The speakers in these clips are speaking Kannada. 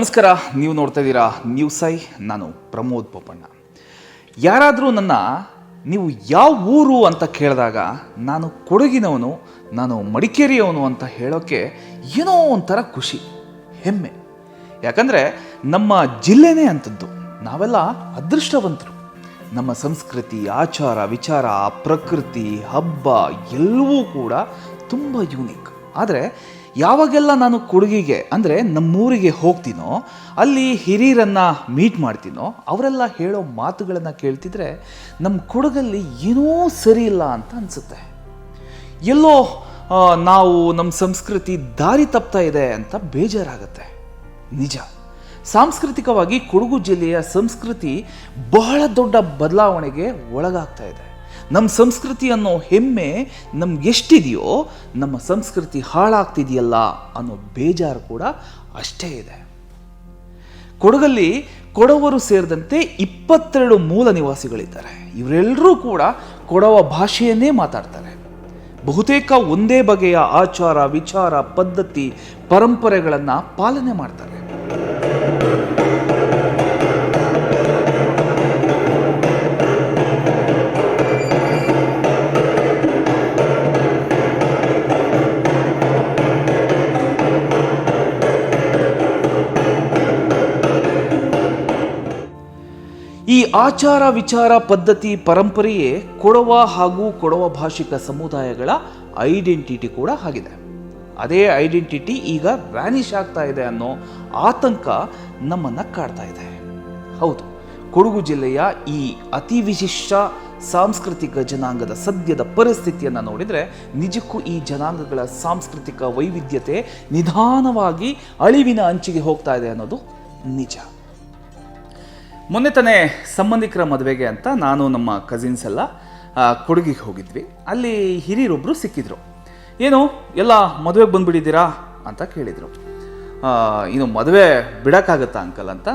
ನಮಸ್ಕಾರ, ನೀವು ನೋಡ್ತಾ ಇದ್ದೀರಾ ನ್ಯೂಸೈ ನಾನು ಪ್ರಮೋದ್ ಪೋಪಣ್ಣ ಯಾರಾದರೂ ನನ್ನ, ನೀವು ಯಾವ ಊರು ಅಂತ ಕೇಳಿದಾಗ ನಾನು ಕೊಡಗಿನವನು, ನಾನು ಮಡಿಕೇರಿಯವನು ಅಂತ ಹೇಳೋಕ್ಕೆ ಏನೋ ಒಂಥರ ಖುಷಿ, ಹೆಮ್ಮೆ. ಯಾಕಂದರೆ ನಮ್ಮ ಜಿಲ್ಲೆನೇ ಅಂಥದ್ದು, ನಾವೆಲ್ಲ ಅದೃಷ್ಟವಂತರು. ನಮ್ಮ ಸಂಸ್ಕೃತಿ, ಆಚಾರ, ವಿಚಾರ, ಪ್ರಕೃತಿ, ಹಬ್ಬ ಎಲ್ಲವೂ ಕೂಡ ತುಂಬ ಯೂನಿಕ್ ಆದರೆ ಯಾವಾಗೆಲ್ಲ ನಾನು ಕೊಡಗಿಗೆ, ಅಂದರೆ ನಮ್ಮೂರಿಗೆ ಹೋಗ್ತೀನೋ, ಅಲ್ಲಿ ಹಿರಿಯರನ್ನು ಮೀಟ್ ಮಾಡ್ತೀನೋ, ಅವರೆಲ್ಲ ಹೇಳೋ ಮಾತುಗಳನ್ನು ಕೇಳ್ತಿದ್ರೆ ನಮ್ಮ ಕೊಡಗಲ್ಲಿ ಏನೂ ಸರಿ ಇಲ್ಲ ಅಂತ ಅನಿಸುತ್ತೆ. ಎಲ್ಲೋ ನಾವು ನಮ್ಮ ಸಂಸ್ಕೃತಿ ದಾರಿ ತಪ್ತಾ ಇದೆ ಅಂತ ಬೇಜಾರಾಗುತ್ತೆ. ನಿಜ. ಸಾಂಸ್ಕೃತಿಕವಾಗಿ ಕೊಡಗು ಜಿಲ್ಲೆಯ ಸಂಸ್ಕೃತಿ ಬಹಳ ದೊಡ್ಡ ಬದಲಾವಣೆಗೆ ಒಳಗಾಗ್ತಾ ಇದೆ. ನಮ್ಮ ಸಂಸ್ಕೃತಿ ಅನ್ನೋ ಹೆಮ್ಮೆ ನಮ್ಗೆಷ್ಟಿದೆಯೋ ನಮ್ಮ ಸಂಸ್ಕೃತಿ ಹಾಳಾಗ್ತಿದೆಯಲ್ಲ ಅನ್ನೋ ಬೇಜಾರು ಕೂಡ ಅಷ್ಟೇ ಇದೆ. ಕೊಡಗಲ್ಲಿ ಕೊಡವರು ಸೇರಿದಂತೆ ಇಪ್ಪತ್ತೆರಡು ಮೂಲ ನಿವಾಸಿಗಳಿದ್ದಾರೆ. ಇವರೆಲ್ಲರೂ ಕೂಡ ಕೊಡವ ಭಾಷೆಯನ್ನೇ ಮಾತಾಡ್ತಾರೆ. ಬಹುತೇಕ ಒಂದೇ ಬಗೆಯ ಆಚಾರ, ವಿಚಾರ, ಪದ್ಧತಿ, ಪರಂಪರೆಗಳನ್ನು ಪಾಲನೆ ಮಾಡ್ತಾರೆ. ಆಚಾರ ವಿಚಾರ ಪದ್ಧತಿ ಪರಂಪರೆಯೇ ಕೊಡವ ಹಾಗೂ ಕೊಡವ ಭಾಷಿಕ ಸಮುದಾಯಗಳ ಐಡೆಂಟಿಟಿ ಕೂಡ ಆಗಿದೆ. ಅದೇ ಐಡೆಂಟಿಟಿ ಈಗ ವ್ಯಾನಿಷ್ ಆಗ್ತಾ ಇದೆ ಅನ್ನೋ ಆತಂಕ ನಮ್ಮನ್ನು ಕಾಡ್ತಾ ಇದೆ. ಹೌದು, ಕೊಡಗು ಜಿಲ್ಲೆಯ ಈ ಅತಿ ವಿಶಿಷ್ಟ ಸಾಂಸ್ಕೃತಿಕ ಜನಾಂಗದ ಸದ್ಯದ ಪರಿಸ್ಥಿತಿಯನ್ನು ನೋಡಿದರೆ ನಿಜಕ್ಕೂ ಈ ಜನಾಂಗಗಳ ಸಾಂಸ್ಕೃತಿಕ ವೈವಿಧ್ಯತೆ ನಿಧಾನವಾಗಿ ಅಳಿವಿನ ಅಂಚಿಗೆ ಹೋಗ್ತಾ ಇದೆ ಅನ್ನೋದು ನಿಜ. ಮೊನ್ನೆ ತಾನೇ ಸಂಬಂಧಿಕರ ಮದುವೆಗೆ ಅಂತ ನಾನು ನಮ್ಮ ಕಸಿನ್ಸ್ ಎಲ್ಲ ಕೊಡಗಿಗೆ ಹೋಗಿದ್ವಿ. ಅಲ್ಲಿ ಹಿರಿಯರೊಬ್ಬರು ಸಿಕ್ಕಿದ್ರು. ಏನು, ಎಲ್ಲ, ಮದುವೆಗೆ ಬಂದ್ಬಿಟ್ಟಿದ್ದೀರಾ? ಅಂತ ಕೇಳಿದರು. ಇನ್ನು ಮದುವೆ ಬಿಡೋಕ್ಕಾಗತ್ತಾ ಅಂಕಲ್? ಅಂತ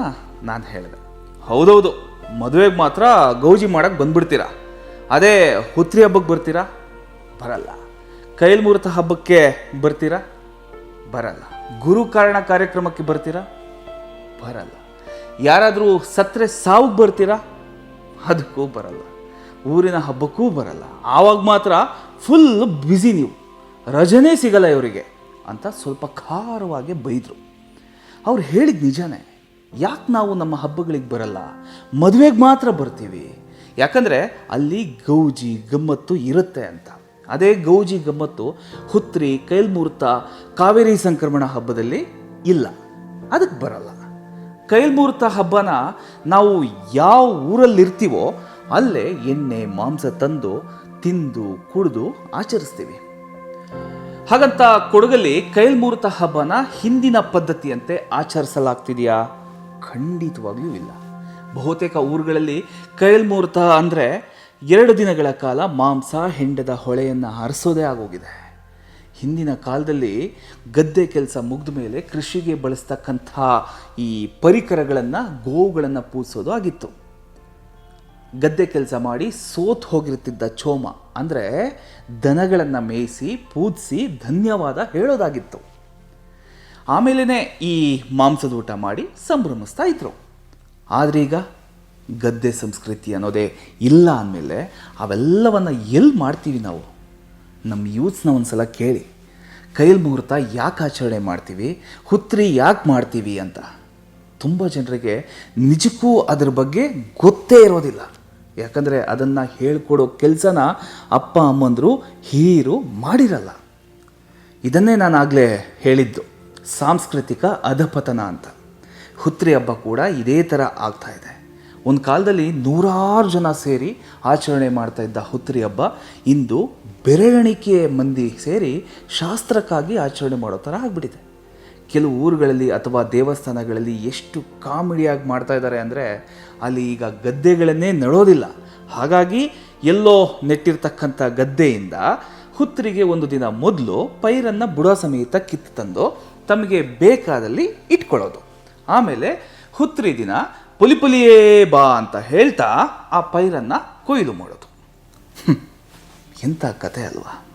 ನಾನು ಹೇಳಿದೆ. ಹೌದೌದು, ಮದುವೆಗೆ ಮಾತ್ರ ಗೌಜಿ ಮಾಡೋಕ್ಕೆ ಬಂದ್ಬಿಡ್ತೀರಾ? ಅದೇ ಹುತ್ರಿ ಹಬ್ಬಕ್ಕೆ ಬರ್ತೀರಾ? ಬರಲ್ಲ. ಕೈಲ್ ಮುಹೂರ್ತ ಹಬ್ಬಕ್ಕೆ ಬರ್ತೀರಾ? ಬರಲ್ಲ. ಗುರು ಕಾರಣ ಕಾರ್ಯಕ್ರಮಕ್ಕೆ ಬರ್ತೀರಾ? ಬರಲ್ಲ. ಯಾರಾದರೂ ಸತ್ರೆ ಸಾವುಗೆ ಬರ್ತೀರಾ? ಅದಕ್ಕೂ ಬರಲ್ಲ. ಊರಿನ ಹಬ್ಬಕ್ಕೂ ಬರಲ್ಲ. ಆವಾಗ ಮಾತ್ರ ಫುಲ್ ಬ್ಯುಸಿ ನೀವು. ರಜನೇ ಸಿಗಲ್ಲ ಇವರಿಗೆ ಅಂತ ಸ್ವಲ್ಪ ಖಾರವಾಗಿ ಬೈದರು. ಅವ್ರು ಹೇಳಿದ ನಿಜನೇ, ಯಾಕೆ ನಾವು ನಮ್ಮ ಹಬ್ಬಗಳಿಗೆ ಬರಲ್ಲ? ಮದುವೆಗೆ ಮಾತ್ರ ಬರ್ತೀವಿ. ಯಾಕಂದರೆ ಅಲ್ಲಿ ಗೌಜಿ ಗಮ್ಮತ್ತು ಇರುತ್ತೆ ಅಂತ. ಅದೇ ಗೌಜಿ ಗಮ್ಮತ್ತು ಹುತ್ರಿ, ಕೈಲ್ಮೂರ್ತ, ಕಾವೇರಿ ಸಂಕ್ರಮಣ ಹಬ್ಬದಲ್ಲಿ ಇಲ್ಲ. ಅದಕ್ಕೆ ಬರಲ್ಲ. ಕೈಲ್ಮೂರ್ತ ಹಬ್ಬನ ನಾವು ಯಾವ ಊರಲ್ಲಿರ್ತೀವೋ ಅಲ್ಲೇ ಎಣ್ಣೆ, ಮಾಂಸ ತಂದು, ತಿಂದು, ಕುಡಿದು ಆಚರಿಸ್ತೀವಿ. ಹಾಗಂತ ಕೊಡಗಲ್ಲಿ ಕೈಲ್ಮೂರ್ತ ಹಬ್ಬನ ಹಿಂದಿನ ಪದ್ಧತಿಯಂತೆ ಆಚರಿಸಲಾಗ್ತಿದೆಯಾ? ಖಂಡಿತವಾಗಿಯೂ ಇಲ್ಲ. ಬಹುತೇಕ ಊರುಗಳಲ್ಲಿ ಕೈಲ್ಮೂರ್ತ ಅಂದರೆ ಎರಡು ದಿನಗಳ ಕಾಲ ಮಾಂಸ, ಹೆಂಡದ ಹೊಳೆಯನ್ನು ಹರಿಸೋದೇ ಆಗೋಗಿದೆ. ಹಿಂದಿನ ಕಾಲದಲ್ಲಿ ಗದ್ದೆ ಕೆಲಸ ಮುಗಿದ ಮೇಲೆ ಕೃಷಿಗೆ ಬಳಸ್ತಕ್ಕಂಥ ಈ ಪರಿಕರಗಳನ್ನು, ಗೋವುಗಳನ್ನು ಪೂಜಿಸೋದು ಆಗಿತ್ತು. ಗದ್ದೆ ಕೆಲಸ ಮಾಡಿ ಸೋತು ಹೋಗಿರ್ತಿದ್ದ ಚೋಮ ಅಂದರೆ ದನಗಳನ್ನು ಮೇಯಿಸಿ, ಪೂಜಿಸಿ ಧನ್ಯವಾದ ಹೇಳೋದಾಗಿತ್ತು. ಆಮೇಲೆ ಈ ಮಾಂಸದ ಊಟ ಮಾಡಿ ಸಂಭ್ರಮಿಸ್ತಾ ಇದ್ರು. ಆದರೆ ಈಗ ಗದ್ದೆ ಸಂಸ್ಕೃತಿ ಅನ್ನೋದೇ ಇಲ್ಲ ಅಂದಮೇಲೆ ಅವೆಲ್ಲವನ್ನು ಎಲ್ಲಿ ಮಾಡ್ತೀವಿ ನಾವು? ನಮ್ಮ ಯೂತ್ಸ್ನ ಒಂದು ಸಲ ಕೇಳಿ, ಕೈಲ್ ಮುಹೂರ್ತ ಯಾಕೆ ಆಚರಣೆ ಮಾಡ್ತೀವಿ, ಹುತ್ರಿ ಯಾಕೆ ಮಾಡ್ತೀವಿ ಅಂತ. ತುಂಬ ಜನರಿಗೆ ನಿಜಕ್ಕೂ ಅದ್ರ ಬಗ್ಗೆ ಗೊತ್ತೇ ಇರೋದಿಲ್ಲ. ಯಾಕಂದರೆ ಅದನ್ನು ಹೇಳ್ಕೊಡೋ ಕೆಲಸನ ಅಪ್ಪ, ಅಮ್ಮಂದರು ಹೀರು ಮಾಡಿರಲ್ಲ. ಇದನ್ನೇ ನಾನು ಆಗಲೇ ಹೇಳಿದ್ದು, ಸಾಂಸ್ಕೃತಿಕ ಅಧಪತನ ಅಂತ. ಹುತ್ರಿ ಹಬ್ಬ ಕೂಡ ಇದೇ ಥರ ಆಗ್ತಾ ಇದೆ. ಒಂದು ಕಾಲದಲ್ಲಿ ನೂರಾರು ಜನ ಸೇರಿ ಆಚರಣೆ ಮಾಡ್ತಾ ಇದ್ದ ಹುತ್ರಿ ಹಬ್ಬ ಇಂದು ಬೆರಳೆಣಿಕೆ ಮಂದಿ ಸೇರಿ ಶಾಸ್ತ್ರಕ್ಕಾಗಿ ಆಚರಣೆ ಮಾಡೋ ಥರ ಆಗಿಬಿಟ್ಟಿದೆ. ಕೆಲವು ಊರುಗಳಲ್ಲಿ ಅಥವಾ ದೇವಸ್ಥಾನಗಳಲ್ಲಿ ಎಷ್ಟು ಕಾಮಿಡಿಯಾಗಿ ಮಾಡ್ತಾ ಇದ್ದಾರೆ ಅಂದರೆ ಅಲ್ಲಿ ಈಗ ಗದ್ದೆಗಳನ್ನೇ ನಡೋದಿಲ್ಲ. ಹಾಗಾಗಿ ಎಲ್ಲೋ ನೆಟ್ಟಿರ್ತಕ್ಕಂಥ ಗದ್ದೆಯಿಂದ ಹುತ್ತರಿಗೆ ಒಂದು ದಿನ ಮೊದಲು ಪೈರನ್ನು ಬುಡ ಸಮೇತ ಕಿತ್ತು ತಂದು ತಮಗೆ ಬೇಕಾದಲ್ಲಿ ಇಟ್ಕೊಳ್ಳೋದು. ಆಮೇಲೆ ಹುತ್ತರಿ ದಿನ ಪುಲಿ ಪುಲಿಯೇ ಬಾ ಅಂತ ಹೇಳ್ತಾ ಆ ಪೈರನ್ನು ಕೊಯ್ಲು ಮಾಡೋದು. ಎಂಥ ಕತೆ ಅಲ್ವಾ?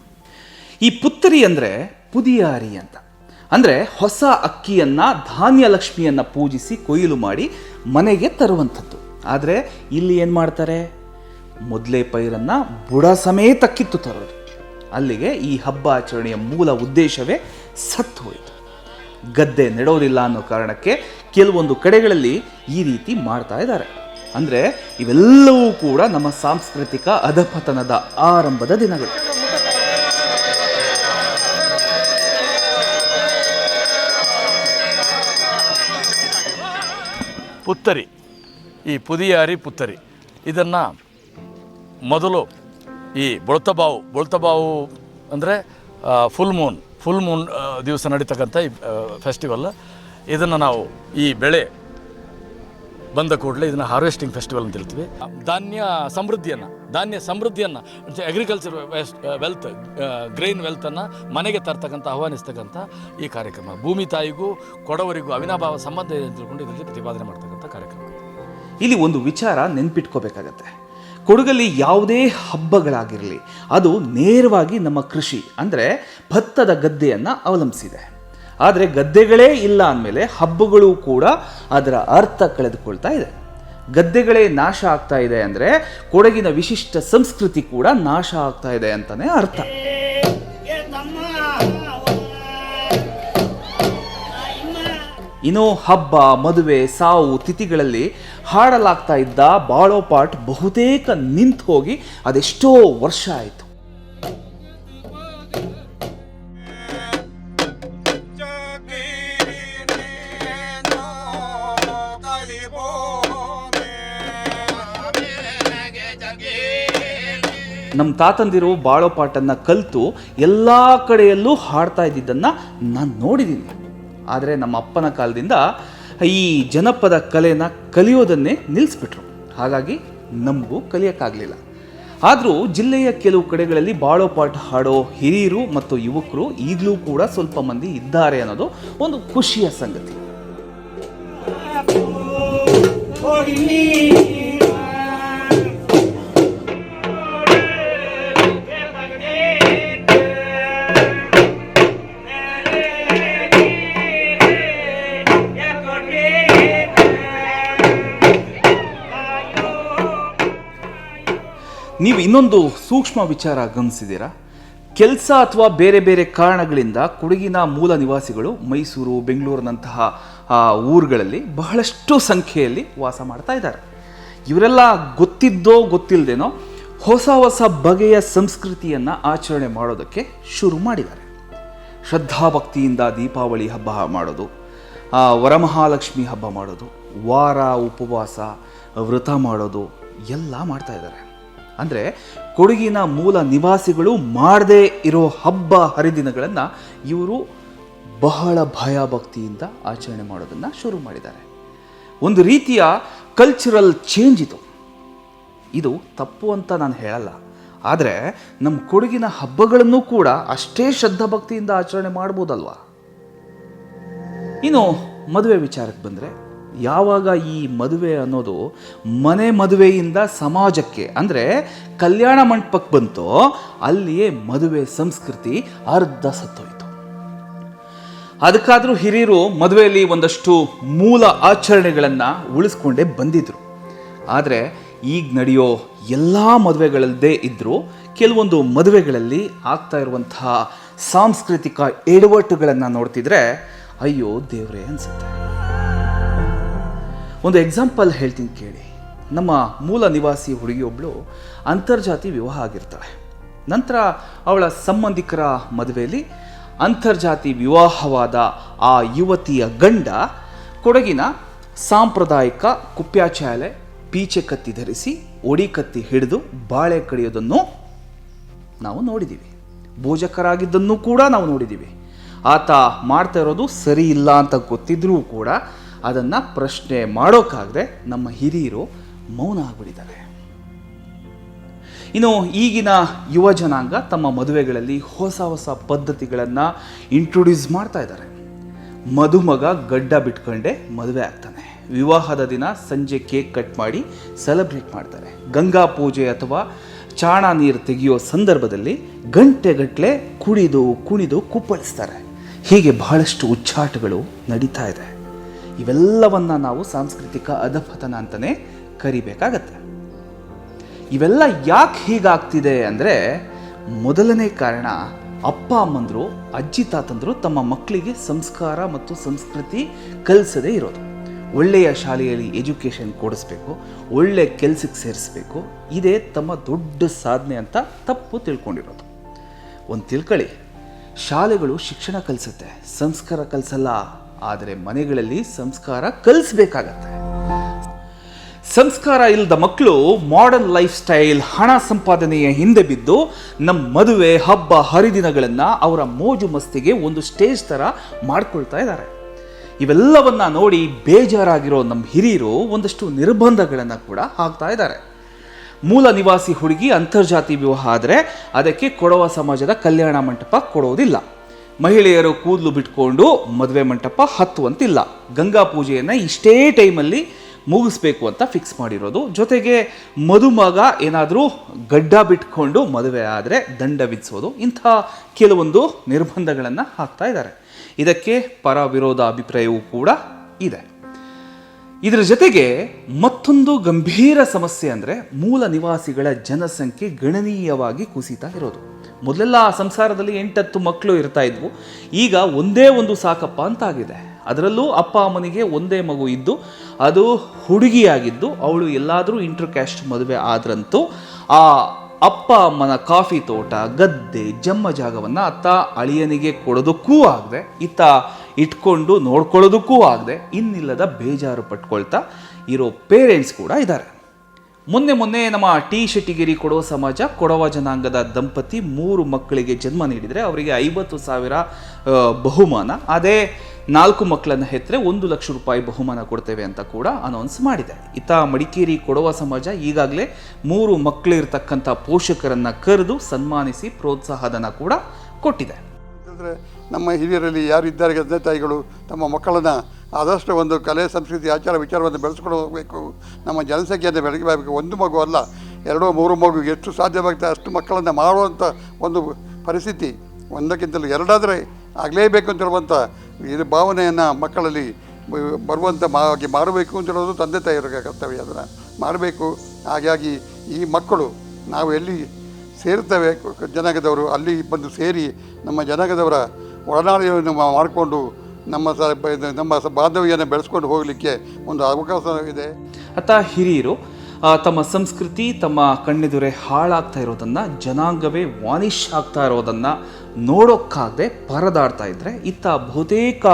ಈ ಪುತ್ತರಿ ಅಂದರೆ ಪುದಿಯಾರಿ ಅಂತ. ಅಂದರೆ ಹೊಸ ಅಕ್ಕಿಯನ್ನು ಧಾನ್ಯ ಲಕ್ಷ್ಮಿಯನ್ನು ಪೂಜಿಸಿ ಕೊಯ್ಲು ಮಾಡಿ ಮನೆಗೆ ತರುವಂಥದ್ದು. ಆದರೆ ಇಲ್ಲಿ ಏನು ಮಾಡ್ತಾರೆ? ಮೊದಲೇ ಪೈರನ್ನು ಬುಡ ಸಮೇತ ಕಿತ್ತು ತರೋದು. ಅಲ್ಲಿಗೆ ಈ ಹಬ್ಬ ಆಚರಣೆಯ ಮೂಲ ಉದ್ದೇಶವೇ ಸತ್ತು ಹೋಯಿತು. ಗದ್ದೆ ನೆಡೋದಿಲ್ಲ ಅನ್ನೋ ಕಾರಣಕ್ಕೆ ಕೆಲವೊಂದು ಕಡೆಗಳಲ್ಲಿ ಈ ರೀತಿ ಮಾಡ್ತಾ ಇದ್ದಾರೆ. ಅಂದರೆ ಇವೆಲ್ಲವೂ ಕೂಡ ನಮ್ಮ ಸಾಂಸ್ಕೃತಿಕ ಅಧಪತನದ ಆರಂಭದ ದಿನಗಳು. ಪುತ್ತರಿ. ಈ ಪುದಿಯಾರಿ ಪುತ್ತರಿ. ಇದನ್ನು ಮೊದಲು ಈ ಬೊಳ್ತಬಾವು ಬೊಳ್ತಬಾವು ಅಂದರೆ ಫುಲ್ ಮೂನ್ ಫುಲ್ ಮೂನ್ ದಿವಸ ನಡೀತಕ್ಕಂಥ ಈ ಫೆಸ್ಟಿವಲ್ ಇದನ್ನು ನಾವು ಈ ಬೆಳೆ ಬಂದ ಕೂಡಲೇ ಇದನ್ನು ಹಾರ್ವೆಸ್ಟಿಂಗ್ ಫೆಸ್ಟಿವಲ್ ಅಂತ ಹೇಳ್ತೀವಿ. ಧಾನ್ಯ ಸಮೃದ್ಧಿಯನ್ನು ಧಾನ್ಯ ಸಮೃದ್ಧಿಯನ್ನು ಅಗ್ರಿಕಲ್ಚರ್ ವೆಲ್ತ್ ಗ್ರೈನ್ ವೆಲ್ತನ್ನು ಮನೆಗೆ ತರ್ತಕ್ಕಂಥ ಆಹ್ವಾನಿಸ್ತಕ್ಕಂಥ ಈ ಕಾರ್ಯಕ್ರಮ. ಭೂಮಿ ತಾಯಿಗೂ, ಕೊಡವರಿಗೂ ಅವಿನಾಭಾವ ಸಂಬಂಧ ಇದೆ ಅಂತ ತಿಳ್ಕೊಂಡು ಇದರಲ್ಲಿ ಪ್ರತಿಪಾದನೆ ಮಾಡ್ತಕ್ಕಂಥ ಕಾರ್ಯಕ್ರಮ. ಇಲ್ಲಿ ಒಂದು ವಿಚಾರ ನೆನ್ಪಿಟ್ಕೋಬೇಕಾಗತ್ತೆ. ಕೊಡಗಲ್ಲಿ ಯಾವುದೇ ಹಬ್ಬಗಳಾಗಿರಲಿ, ಅದು ನೇರವಾಗಿ ನಮ್ಮ ಕೃಷಿ, ಅಂದರೆ ಭತ್ತದ ಗದ್ದೆಯನ್ನು ಅವಲಂಬಿಸಿದೆ. ಆದರೆ ಗದ್ದೆಗಳೇ ಇಲ್ಲ ಅಂದಮೇಲೆ ಹಬ್ಬಗಳು ಕೂಡ ಅದರ ಅರ್ಥ ಕಳೆದುಕೊಳ್ತಾ ಇದೆ. ಗದ್ದೆಗಳೇ ನಾಶ ಆಗ್ತಾ ಇದೆ ಅಂದರೆ ಕೊಡಗಿನ ವಿಶಿಷ್ಟ ಸಂಸ್ಕೃತಿ ಕೂಡ ನಾಶ ಆಗ್ತಾ ಇದೆ ಅಂತಲೇ ಅರ್ಥ. ಇನ್ನು ಹಬ್ಬ, ಮದುವೆ, ಸಾವು, ತಿಥಿಗಳಲ್ಲಿ ಹಾಡಲಾಗ್ತಾ ಇದ್ದ ಬಾಳೋಪಾಟ್ ಬಹುತೇಕ ನಿಂತು ಹೋಗಿ ಅದೆಷ್ಟೋ ವರ್ಷ ಆಯಿತು. ನಮ್ಮ ತಾತಂದಿರು ಬಾಳೋ ಬಾಳೋಪಾಟನ್ನು ಕಲಿತು ಎಲ್ಲ ಕಡೆಯಲ್ಲೂ ಹಾಡ್ತಾ ಇದ್ದಿದ್ದನ್ನು ನಾನು ನೋಡಿದ್ದೀನಿ ಆದರೆ ನಮ್ಮ ಅಪ್ಪನ ಕಾಲದಿಂದ ಈ ಜನಪದ ಕಲೆನ ಕಲಿಯೋದನ್ನೇ ನಿಲ್ಲಿಸ್ಬಿಟ್ರು ಹಾಗಾಗಿ ನಮಗೂ ಕಲಿಯೋಕ್ಕಾಗಲಿಲ್ಲ. ಆದರೂ ಜಿಲ್ಲೆಯ ಕೆಲವು ಕಡೆಗಳಲ್ಲಿ ಬಾಳೋ ಬಾಳೋಪಾಠ ಹಾಡೋ ಹಿರಿಯರು ಮತ್ತು ಯುವಕರು ಈಗಲೂ ಕೂಡ ಸ್ವಲ್ಪ ಮಂದಿ ಇದ್ದಾರೆ ಅನ್ನೋದು ಒಂದು ಖುಷಿಯ ಸಂಗತಿ. ಇನ್ನೊಂದು ಸೂಕ್ಷ್ಮ ವಿಚಾರ ಗಮನಿಸಿದ್ದೀರಾ? ಕೆಲಸ ಅಥವಾ ಬೇರೆ ಬೇರೆ ಕಾರಣಗಳಿಂದ ಕೊಡಗಿನ ಮೂಲ ನಿವಾಸಿಗಳು ಮೈಸೂರು, ಬೆಂಗಳೂರಿನಂತಹ ಊರುಗಳಲ್ಲಿ ಬಹಳಷ್ಟು ಸಂಖ್ಯೆಯಲ್ಲಿ ವಾಸ ಮಾಡ್ತಾ ಇದ್ದಾರೆ. ಇವರೆಲ್ಲ ಗೊತ್ತಿದ್ದೋ ಗೊತ್ತಿಲ್ಲದೇನೋ ಹೊಸ ಹೊಸ ಬಗೆಯ ಸಂಸ್ಕೃತಿಯನ್ನು ಆಚರಣೆ ಮಾಡೋದಕ್ಕೆ ಶುರು ಮಾಡಿದ್ದಾರೆ. ಶ್ರದ್ಧಾಭಕ್ತಿಯಿಂದ ದೀಪಾವಳಿ ಹಬ್ಬ ಮಾಡೋದು ವರಮಹಾಲಕ್ಷ್ಮಿ ಹಬ್ಬ ಮಾಡೋದು, ವಾರ ಉಪವಾಸ, ವ್ರತ ಮಾಡೋದು, ಎಲ್ಲ ಮಾಡ್ತಾ ಇದ್ದಾರೆ. ಅಂದರೆ ಕೊಡಗಿನ ಮೂಲ ನಿವಾಸಿಗಳು ಮಾಡದೇ ಇರೋ ಹಬ್ಬ ಹರಿದಿನಗಳನ್ನು ಇವರು ಬಹಳ ಭಯಭಕ್ತಿಯಿಂದ ಆಚರಣೆ ಮಾಡೋದನ್ನು ಶುರು ಮಾಡಿದ್ದಾರೆ. ಒಂದು ರೀತಿಯ ಕಲ್ಚರಲ್ ಚೇಂಜ್ ಇದು. ಇದು ತಪ್ಪು ಅಂತ ನಾನು ಹೇಳಲ್ಲ. ಆದರೆ ನಮ್ಮ ಕೊಡಗಿನ ಹಬ್ಬಗಳನ್ನು ಕೂಡ ಅಷ್ಟೇ ಶ್ರದ್ಧಾಭಕ್ತಿಯಿಂದ ಆಚರಣೆ ಮಾಡ್ಬೋದಲ್ವಾ? ಇನ್ನು ಮದುವೆ ವಿಚಾರಕ್ಕೆ ಬಂದರೆ ಯಾವಾಗ ಈ ಮದುವೆ ಅನ್ನೋದು ಮನೆ ಮದುವೆಯಿಂದ ಸಮಾಜಕ್ಕೆ, ಅಂದರೆ ಕಲ್ಯಾಣ ಮಂಟಪಕ್ಕೆ ಬಂತೋ ಅಲ್ಲಿಯೇ ಮದುವೆ ಸಂಸ್ಕೃತಿ ಅರ್ಧ ಸತ್ತೋಯಿತು. ಅದಕ್ಕಾದರೂ ಹಿರಿಯರು ಮದುವೆಯಲ್ಲಿ ಒಂದಷ್ಟು ಮೂಲ ಆಚರಣೆಗಳನ್ನು ಉಳಿಸ್ಕೊಂಡೇ ಬಂದಿದ್ರು. ಆದರೆ ಈಗ ನಡೆಯೋ ಎಲ್ಲ ಮದುವೆಗಳಲ್ಲದೇ ಇದ್ದರೂ ಕೆಲವೊಂದು ಮದುವೆಗಳಲ್ಲಿ ಆಗ್ತಾ ಇರುವಂತಹ ಸಾಂಸ್ಕೃತಿಕ ಎಡವಟ್ಟುಗಳನ್ನು ನೋಡ್ತಿದ್ರೆ ಅಯ್ಯೋ ದೇವರೇ ಅನ್ಸುತ್ತೆ. ಒಂದು ಎಕ್ಸಾಂಪಲ್ ಹೇಳ್ತೀನಿ ಕೇಳಿ. ನಮ್ಮ ಮೂಲ ನಿವಾಸಿ ಹುಡುಗಿಯೊಬ್ಬಳು ಅಂತರ್ಜಾತಿ ವಿವಾಹ ಆಗಿರ್ತಾಳೆ. ನಂತರ ಅವಳ ಸಂಬಂಧಿಕರ ಮದುವೆಯಲ್ಲಿ ಅಂತರ್ಜಾತಿ ವಿವಾಹವಾದ ಆ ಯುವತಿಯ ಗಂಡ ಕೊಡಗಿನ ಸಾಂಪ್ರದಾಯಿಕ ಕುಪ್ಯಾಚಾಲೆ, ಪೀಚೆ ಕತ್ತಿ ಧರಿಸಿ ಒಡಿ ಕತ್ತಿ ಹಿಡಿದು ಬಾಳೆ ಕಡಿಯೋದನ್ನು ನಾವು ನೋಡಿದ್ದೀವಿ ಭೋಜಕರಾಗಿದ್ದನ್ನು ಕೂಡ ನಾವು ನೋಡಿದ್ದೀವಿ ಆತ ಮಾಡ್ತಾ ಇರೋದು ಸರಿ ಇಲ್ಲ ಅಂತ ಗೊತ್ತಿದ್ರೂ ಕೂಡ ಅದನ್ನು ಪ್ರಶ್ನೆ ಮಾಡೋಕ್ಕಾಗದೆ ನಮ್ಮ ಹಿರಿಯರು ಮೌನ ಆಗ್ಬಿಟ್ಟಿದ್ದಾರೆ ಇನ್ನು ಈಗಿನ ಯುವ ಜನಾಂಗ ತಮ್ಮ ಮದುವೆಗಳಲ್ಲಿ ಹೊಸ ಹೊಸ ಪದ್ಧತಿಗಳನ್ನು ಇಂಟ್ರೊಡ್ಯೂಸ್ ಮಾಡ್ತಾ ಇದ್ದಾರೆ. ಮದುಮಗ ಗಡ್ಡ ಬಿಟ್ಕೊಂಡೆ ಮದುವೆ ಆಗ್ತಾನೆ. ವಿವಾಹದ ದಿನ ಸಂಜೆ ಕೇಕ್ ಕಟ್ ಮಾಡಿ ಸೆಲೆಬ್ರೇಟ್ ಮಾಡ್ತಾರೆ. ಗಂಗಾ ಪೂಜೆ ಅಥವಾ ಚಾಣ ನೀರು ತೆಗೆಯೋ ಸಂದರ್ಭದಲ್ಲಿ ಗಂಟೆಗಟ್ಟಲೆ ಕುಡಿದು ಕುಣಿದು ಕುಪ್ಪಳಿಸ್ತಾರೆ. ಹೀಗೆ ಬಹಳಷ್ಟು ಉಚ್ಚಾಟಗಳು ನಡೀತಾ ಇದೆ. ಇವೆಲ್ಲವನ್ನ ನಾವು ಸಾಂಸ್ಕೃತಿಕ ಅಧಪತನ ಅಂತಲೇ ಕರಿಬೇಕಾಗತ್ತೆ. ಇವೆಲ್ಲ ಯಾಕೆ ಹೀಗಾಗ್ತಿದೆ ಅಂದರೆ ಮೊದಲನೇ ಕಾರಣ ಅಪ್ಪ ಅಮ್ಮಂದರು, ಅಜ್ಜಿ ತಾತಂದರು ತಮ್ಮ ಮಕ್ಕಳಿಗೆ ಸಂಸ್ಕಾರ ಮತ್ತು ಸಂಸ್ಕೃತಿ ಕಲಿಸದೇ ಇರೋದು. ಒಳ್ಳೆಯ ಶಾಲೆಯಲ್ಲಿ ಎಜುಕೇಷನ್ ಕೊಡಿಸ್ಬೇಕು ಒಳ್ಳೆಯ ಕೆಲಸಕ್ಕೆ ಸೇರಿಸ್ಬೇಕು, ಇದೇ ತಮ್ಮ ದೊಡ್ಡ ಸಾಧನೆ ಅಂತ ತಪ್ಪು ತಿಳ್ಕೊಂಡಿರೋದು. ಒಂದು ತಿಳ್ಕೊಳ್ಳಿ ಶಾಲೆಗಳು ಶಿಕ್ಷಣ ಕಲಿಸುತ್ತೆ, ಸಂಸ್ಕಾರ ಕಲಿಸಲ್ಲ. ಆದರೆ ಮನೆಗಳಲ್ಲಿ ಸಂಸ್ಕಾರ ಕಲಿಸ್ಬೇಕಾಗತ್ತೆ. ಸಂಸ್ಕಾರ ಇಲ್ಲದ ಮಕ್ಕಳು ಮಾಡರ್ನ್ ಲೈಫ್ ಸ್ಟೈಲ್ ಹಣ ಸಂಪಾದನೆಯ ಹಿಂದೆ ಬಿದ್ದು ನಮ್ಮ ಮದುವೆ, ಹಬ್ಬ, ಹರಿದಿನಗಳನ್ನು ಅವರ ಮೋಜು ಮಸ್ತಿಗೆ ಒಂದು ಸ್ಟೇಜ್ ಥರ ಮಾಡ್ಕೊಳ್ತಾ ಇದ್ದಾರೆ. ಇವೆಲ್ಲವನ್ನು ನೋಡಿ ಬೇಜಾರಾಗಿರೋ ನಮ್ಮ ಹಿರಿಯರು ಒಂದಷ್ಟು ನಿರ್ಬಂಧಗಳನ್ನು ಕೂಡ ಹಾಕ್ತಾ ಇದ್ದಾರೆ. ಮೂಲ ನಿವಾಸಿ ಹುಡುಗಿ ಅಂತರ್ಜಾತಿ ವಿವಾಹ ಆದರೆ ಅದಕ್ಕೆ ಕೊಡವ ಸಮಾಜದ ಕಲ್ಯಾಣ ಮಂಟಪ ಕೊಡೋದಿಲ್ಲ. ಮಹಿಳೆಯರು ಕೂದಲು ಬಿಟ್ಕೊಂಡು ಮದುವೆ ಮಂಟಪ ಹತ್ತುವಂತಿಲ್ಲ. ಗಂಗಾ ಪೂಜೆಯನ್ನು ಇಷ್ಟೇ ಟೈಮಲ್ಲಿ ಮುಗಿಸ್ಬೇಕು ಅಂತ ಫಿಕ್ಸ್ ಮಾಡಿರೋದು. ಜೊತೆಗೆ ಮದುಮಗ ಏನಾದರೂ ಗಡ್ಡ ಬಿಟ್ಕೊಂಡು ಮದುವೆ ಆದರೆ ದಂಡ ವಿಧಿಸೋದು. ಇಂಥ ಕೆಲವೊಂದು ನಿರ್ಬಂಧಗಳನ್ನು ಹಾಕ್ತಾ ಇದ್ದಾರೆ. ಇದಕ್ಕೆ ಪರ ವಿರೋಧ ಅಭಿಪ್ರಾಯವೂ ಕೂಡ ಇದೆ. ಇದರ ಜೊತೆಗೆ ಮತ್ತೊಂದು ಗಂಭೀರ ಸಮಸ್ಯೆ ಅಂದರೆ ಮೂಲ ನಿವಾಸಿಗಳ ಜನಸಂಖ್ಯೆ ಗಣನೀಯವಾಗಿ ಕುಸಿತಾ ಇರೋದು. ಮೊದಲೆಲ್ಲ ಆ ಸಂಸಾರದಲ್ಲಿ ಎಂಟತ್ತು ಮಕ್ಕಳು ಇರ್ತಾ ಇದ್ವು. ಈಗ ಒಂದೇ ಒಂದು ಸಾಕಪ್ಪ ಅಂತ ಆಗಿದೆ ಅದರಲ್ಲೂ ಅಪ್ಪ ಅಮ್ಮನಿಗೆ ಒಂದೇ ಮಗು ಇದ್ದು, ಅದು ಹುಡುಗಿಯಾಗಿದ್ದು, ಅವಳು ಎಲ್ಲಾದರೂ ಇಂಟರ್ ಕ್ಯಾಸ್ಟ್ ಮದುವೆ ಆದ್ರಂತೂ ಆ ಅಪ್ಪ ಅಮ್ಮನ ಕಾಫಿ ತೋಟ, ಗದ್ದೆ, ಜಮ್ಮ ಜಾಗವನ್ನು ಅತ್ತ ಅಳಿಯನಿಗೆ ಕೊಡೋದಕ್ಕೂ ಆಗದೆ, ಇತ್ತ ಇಟ್ಕೊಂಡು ನೋಡ್ಕೊಳ್ಳೋದಕ್ಕೂ ಆಗದೆ ಇನ್ನಿಲ್ಲದ ಬೇಜಾರು ಪಟ್ಕೊಳ್ತಾ ಇರೋ ಪೇರೆಂಟ್ಸ್ ಕೂಡ ಇದ್ದಾರೆ ಮೊನ್ನೆ ಮೊನ್ನೆ ನಮ್ಮ ಟಿ ಶೆಟ್ಟಿಗಿರಿ ಕೊಡುವ ಸಮಾಜ, ಕೊಡವ ಜನಾಂಗದ ದಂಪತಿ ಮೂರು ಮಕ್ಕಳಿಗೆ ಜನ್ಮ ನೀಡಿದರೆ ಅವರಿಗೆ ಐವತ್ತು ಸಾವಿರ ಬಹುಮಾನ. ಅದೇ ನಾಲ್ಕು ಮಕ್ಕಳನ್ನು ಹೆತ್ತರೆ ಒಂದು ಲಕ್ಷ ರೂಪಾಯಿ ಬಹುಮಾನ ಕೊಡ್ತೇವೆ ಅಂತ ಕೂಡ ಅನೌನ್ಸ್ ಮಾಡಿದೆ. ಇತ್ತ ಮಡಿಕೇರಿ ಕೊಡುವ ಸಮಾಜ ಈಗಾಗಲೇ ಮೂರು ಮಕ್ಕಳಿರ್ತಕ್ಕಂಥ ಪೋಷಕರನ್ನು ಕರೆದು ಸನ್ಮಾನಿಸಿ ಪ್ರೋತ್ಸಾಹಧನ ಕೂಡ ಕೊಟ್ಟಿದೆ. ಅಂದರೆ ನಮ್ಮ ಹಿರಿಯರಲ್ಲಿ ಯಾರು ಇದ್ದಾರೆ ತಂದೆ ತಾಯಿಗಳು, ತಮ್ಮ ಮಕ್ಕಳನ್ನು ಆದಷ್ಟು ಒಂದು ಕಲೆ, ಸಂಸ್ಕೃತಿ, ಆಚಾರ, ವಿಚಾರವನ್ನು ಬೆಳೆಸ್ಕೊಂಡು ಹೋಗಬೇಕು. ನಮ್ಮ ಜನಸಂಖ್ಯೆಯನ್ನು ಬೆಳಗಬೇಕು ಒಂದು ಮಗು ಅಲ್ಲ, ಎರಡೋ ಮೂರು ಮಗು, ಎಷ್ಟು ಸಾಧ್ಯವಾಗುತ್ತೆ ಅಷ್ಟು ಮಕ್ಕಳನ್ನು ಮಾಡುವಂಥ ಒಂದು ಪರಿಸ್ಥಿತಿ ಒಂದಕ್ಕಿಂತಲೂ ಎರಡಾದರೆ ಆಗಲೇಬೇಕು ಅಂತ ಹೇಳುವಂಥ ಇದು ಭಾವನೆಯನ್ನು ಮಕ್ಕಳಲ್ಲಿ ಬರುವಂಥ ಹಾಗೆ ಮಾಡಬೇಕು ಅಂತ ಹೇಳೋದು ತಂದೆ ತಾಯಿಯರ ಕರ್ತವ್ಯ ಅದನ್ನು. ಮಾಡಬೇಕು ಹಾಗಾಗಿ ಈ ಮಕ್ಕಳು, ನಾವು ಎಲ್ಲಿ ಸೇರ್ತೇವೆ ಜನಾಂಗದವರು ಅಲ್ಲಿ ಬಂದು ಸೇರಿ ನಮ್ಮ ಜನಾಂಗದವರ ಒಡನಾಡಿಯನ್ನು ಮಾಡಿಕೊಂಡು ನಮ್ಮ ಸ ನಮ್ಮ ಬಾಂಧವ್ಯನ ಬೆಳೆಸ್ಕೊಂಡು ಹೋಗಲಿಕ್ಕೆ ಒಂದು ಅವಕಾಶ ಇದೆ. ಅಥವಾ ಹಿರಿಯರು ತಮ್ಮ ಸಂಸ್ಕೃತಿ, ತಮ್ಮ ಕಣ್ಣೆದುರೆ ಹಾಳಾಗ್ತಾ ಇರೋದನ್ನು, ಜನಾಂಗವೇ ವಾನಿಷ್ ಆಗ್ತಾ ಇರೋದನ್ನು ನೋಡೋಕ್ಕಾಗದೆ ಪರದಾಡ್ತಾ ಇದ್ದರೆ ಇತ್ತ ಬಹುತೇಕ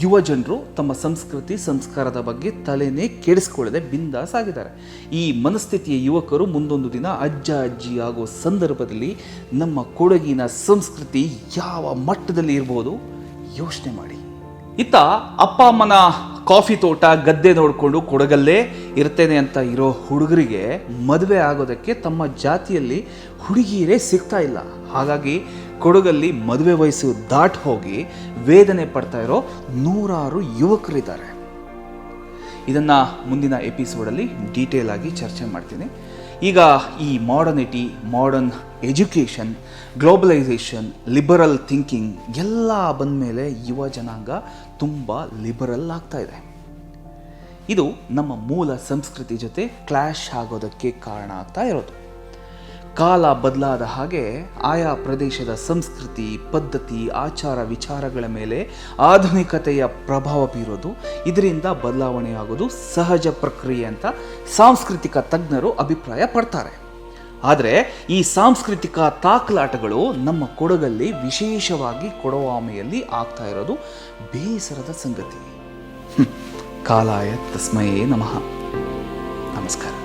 ಯುವ ಜನರು ತಮ್ಮ ಸಂಸ್ಕೃತಿ, ಸಂಸ್ಕಾರದ ಬಗ್ಗೆ ತಲೆನೇ ಕೆಡಿಸ್ಕೊಳ್ಳದೆ ಬಿಂದಾಸ್ ಆಗಿದ್ದಾರೆ. ಈ ಮನಸ್ಥಿತಿಯ ಯುವಕರು ಮುಂದೊಂದು ದಿನ ಅಜ್ಜ, ಅಜ್ಜಿ ಆಗೋ ಸಂದರ್ಭದಲ್ಲಿ ನಮ್ಮ ಕೊಡಗಿನ ಸಂಸ್ಕೃತಿ ಯಾವ ಮಟ್ಟದಲ್ಲಿ ಇರ್ಬೋದು ಯೋಚನೆ ಮಾಡಿ. ಇತ್ತ ಅಪ್ಪ, ಅಮ್ಮನ ಕಾಫಿ ತೋಟ ಗದ್ದೆ ನೋಡಿಕೊಂಡು ಕೊಡಗಲ್ಲೇ ಇರ್ತೇನೆ ಅಂತ ಇರೋ ಹುಡುಗರಿಗೆ ಮದುವೆ ಆಗೋದಕ್ಕೆ ತಮ್ಮ ಜಾತಿಯಲ್ಲಿ ಹುಡುಗಿಯರೇ ಸಿಗ್ತಾ ಇಲ್ಲ. ಹಾಗಾಗಿ ಕೊಡಗಲ್ಲಿ ಮದುವೆ ವಯಸ್ಸು ದಾಟ್ ಹೋಗಿ ವೇದನೆ ಪಡ್ತಾ ಇರೋ ನೂರಾರು ಯುವಕರಿದ್ದಾರೆ. ಇದನ್ನು ಮುಂದಿನ ಎಪಿಸೋಡಲ್ಲಿ ಡೀಟೇಲ್ ಆಗಿ ಚರ್ಚೆ ಮಾಡ್ತೀನಿ. ಈಗ ಈ modernity modern education globalisation liberal thinking ಎಲ್ಲ ಬಂದಮೇಲೆ ಯುವ ಜನಾಂಗ ತುಂಬ ಲಿಬರಲ್ ಆಗ್ತಾ ಇದೆ. ಇದು ನಮ್ಮ ಮೂಲ ಸಂಸ್ಕೃತಿ ಜೊತೆ ಕ್ಲಾಶ್ ಆಗೋದಕ್ಕೆ ಕಾರಣ ಆಗ್ತಾ ಇರೋದು. ಕಾಲ ಬದಲಾದ ಹಾಗೆ ಆಯಾ ಪ್ರದೇಶದ ಸಂಸ್ಕೃತಿ, ಪದ್ಧತಿ, ಆಚಾರ ವಿಚಾರಗಳ ಮೇಲೆ ಆಧುನಿಕತೆಯ ಪ್ರಭಾವ ಬೀರೋದು, ಇದರಿಂದ ಬದಲಾವಣೆಯಾಗೋದು ಸಹಜ ಪ್ರಕ್ರಿಯೆ ಅಂತ ಸಾಂಸ್ಕೃತಿಕ ತಜ್ಞರು ಅಭಿಪ್ರಾಯ ಪಡ್ತಾರೆ. ಆದರೆ ಈ ಸಾಂಸ್ಕೃತಿಕ ತಾಕಲಾಟಗಳು ನಮ್ಮ ಕೊಡಗಲ್ಲಿ ವಿಶೇಷವಾಗಿ ಕೊಡವಾಮೆಯಲ್ಲಿ ಆಗ್ತಾ ಇರೋದು ಬೇಸರದ ಸಂಗತಿ. ಕಾಲಾಯ ತಸ್ಮಯೇ ನಮಃ. ನಮಸ್ಕಾರ.